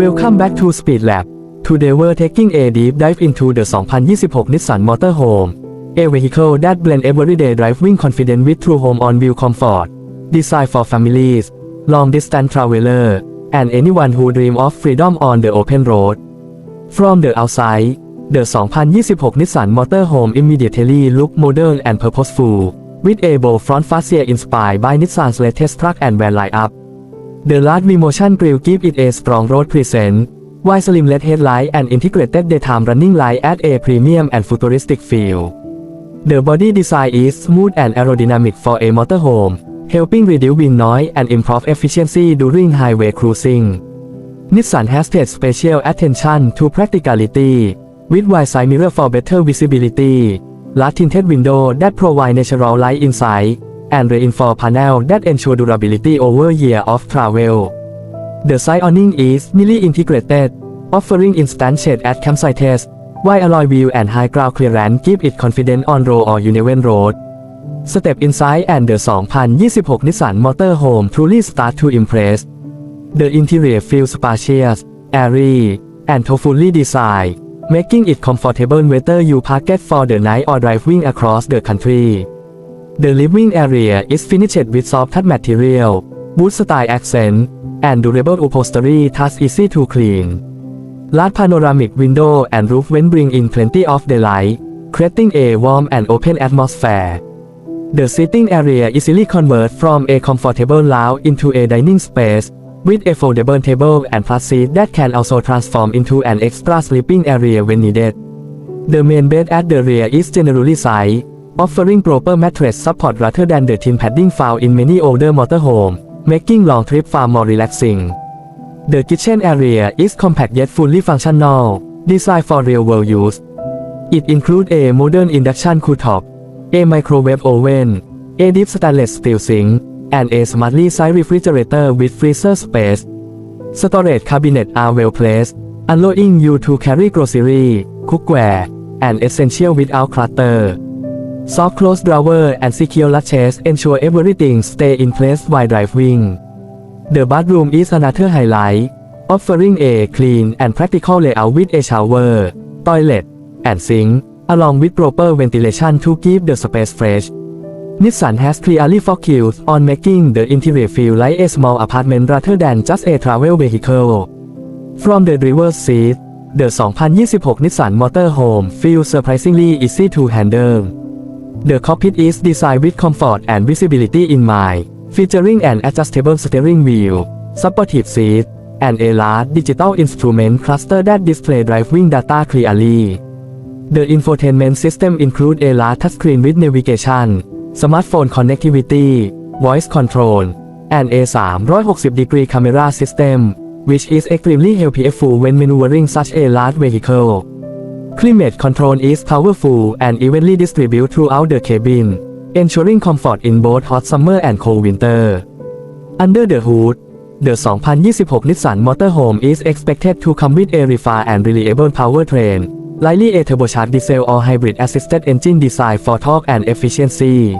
Welcome back to Speed Lab. Today we're taking a deep dive into the 2026 Nissan Motorhome, a vehicle that blends everyday driving confidence with true home on wheel comfort. Designed for families, long distance traveler, and anyone who dream of freedom on the open road. From the outside, the 2026 Nissan Motorhome immediately look modern and purposeful, with a bold front fascia inspired by Nissan's latest truck and van lineup. The large motion grille give it a strong road presence, while slim LED headlight and integrated daytime running light add a premium and futuristic feel. The body design is smooth and aerodynamic for a motorhome, helping reduce wind noise and improve efficiency during highway cruising. Nissan has paid special attention to practicality, with wide side mirror for better visibility, large tinted window that provide natural light inside, and reinforce panel that ensure durability over year of travel. The side awning is neatly integrated, offering instant shade at campsites, while alloy wheel and high ground clearance give it confidence on road or uneven road. Step inside and the 2026 Nissan Motorhome truly start to impress. The interior feels spacious, airy, and thoughtfully designed, making it comfortable whether you park it for the night or driving across the country. The living area is finished with soft material, wood style accent, and durable upholstery thus easy to clean. Large panoramic window and roof vent bring in plenty of daylight, creating a warm and open atmosphere. The seating area easily convert from a comfortable lounge into a dining space, with a foldable table and plus seat that can also transform into an extra sleeping area when needed. The main bed at the rear is generally sized, offering proper mattress support rather than the thin padding found in many older motorhome, making long trip far more relaxing. The kitchen area is compact yet fully functional, designed for real-world use. It includes a modern induction cooktop, a microwave oven, a deep stainless steel sink, and a smartly sized refrigerator with freezer space. Storage cabinets are well placed, allowing you to carry grocery, cookware, and essential without clutter. Soft close drawer and secure latches ensure everything stay in place while driving. The bathroom is another highlight, offering a clean and practical layout with a shower, toilet, and sink, along with proper ventilation to keep the space fresh. Nissan has clearly focused on making the interior feel like a small apartment rather than just a travel vehicle. From the driver's seat, the 2026 Nissan Motorhome feels surprisingly easy to handle. The cockpit is designed with comfort and visibility in mind, featuring an adjustable steering wheel, supportive seat, and a large digital instrument cluster that display driving data clearly. The infotainment system includes a large touchscreen with navigation, smartphone connectivity, voice control, and a 360-degree camera system, which is extremely helpful when maneuvering such a large vehicle. Climate control is powerful and evenly distributed throughout the cabin, ensuring comfort in both hot summer and cold winter. Under the hood, the 2026 Nissan Motorhome is expected to come with a refined and reliable powertrain, likely a turbocharged diesel or hybrid assisted engine designed for torque and efficiency.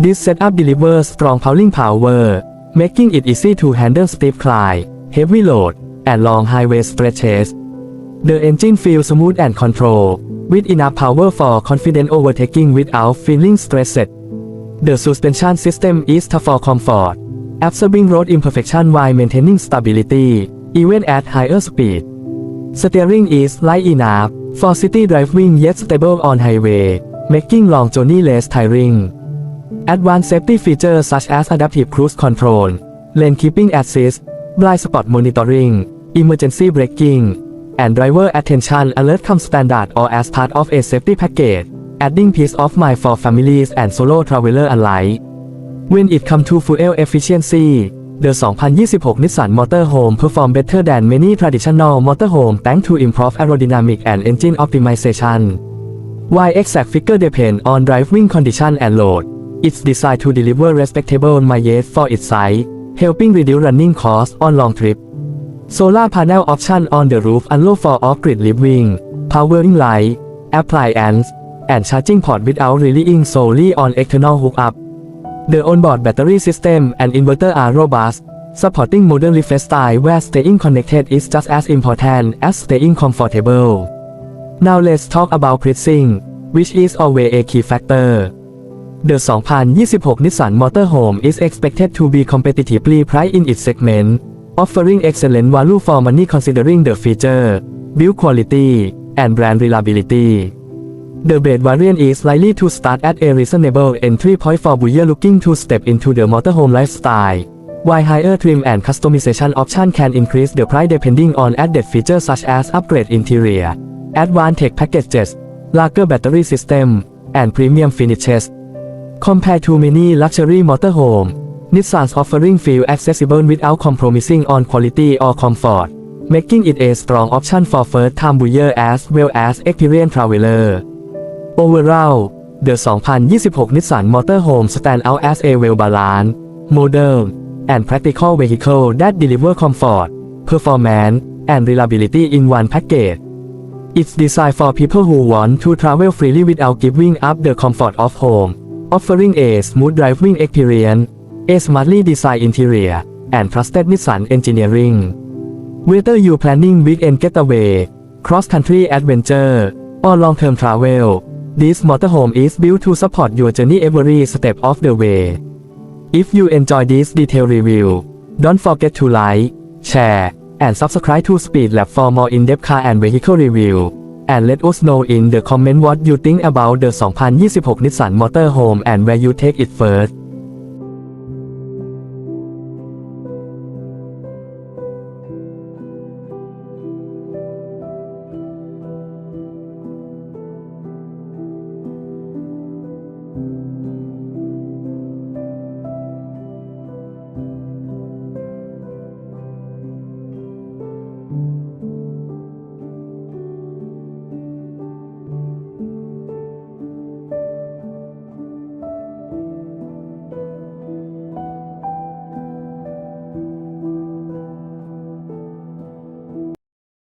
This setup delivers strong pulling power, making it easy to handle steep climb, heavy load, and long highway stretches. The engine feels smooth and controlled, with enough power for confident overtaking without feeling stressed. The suspension system is tough for comfort, absorbing road imperfection while maintaining stability, even at higher speed. Steering is light enough for city driving yet stable on highway, making long journey less tiring. Advanced safety features such as adaptive cruise control, lane keeping assist, blind spot monitoring, emergency braking, and driver attention alert come standard or as part of a safety package, adding peace of mind for families and solo traveler alike. When it comes to fuel efficiency, the 2026 Nissan Motorhome perform better than many traditional motorhome thanks to improved aerodynamic and engine optimization. While exact figure depend on driving condition and load, it's designed to deliver respectable mileage for its size, helping reduce running costs on long trips. Solar panel option on the roof allow for off-grid living, powering light, appliance, and charging port without relying solely on external hookup. The onboard battery system and inverter are robust, supporting modern lifestyle where staying connected is just as important as staying comfortable. Now let's talk about pricing, which is always a key factor. The 2026 Nissan Motorhome is expected to be competitively priced in its segment, offering excellent value for money considering the feature, build quality, and brand reliability. The base variant is likely to start at a reasonable entry point for buyer looking to step into the motorhome lifestyle, while higher trim and customization option can increase the price depending on added features such as upgrade interior, advanced tech packages, larger battery system, and premium finishes. Compared to many luxury motorhome, Nissan's offering feel accessible without compromising on quality or comfort, making it a strong option for first-time buyer as well as experienced traveler. Overall, the 2026 Nissan Motorhome stand out as a well-balanced, modern, and practical vehicle that deliver comfort, performance, and reliability in one package. It's designed for people who want to travel freely without giving up the comfort of home, offering a smooth driving experience, a smartly designed interior, and trusted Nissan engineering. Whether you planning weekend getaway, cross-country adventure, or long-term travel, this motorhome is built to support your journey every step of the way. If you enjoy this detailed review, don't forget to like, share, and subscribe to Speed Lab for more in-depth car and vehicle review. And let us know in the comment what you think about the 2026 Nissan Motorhome and where you take it first.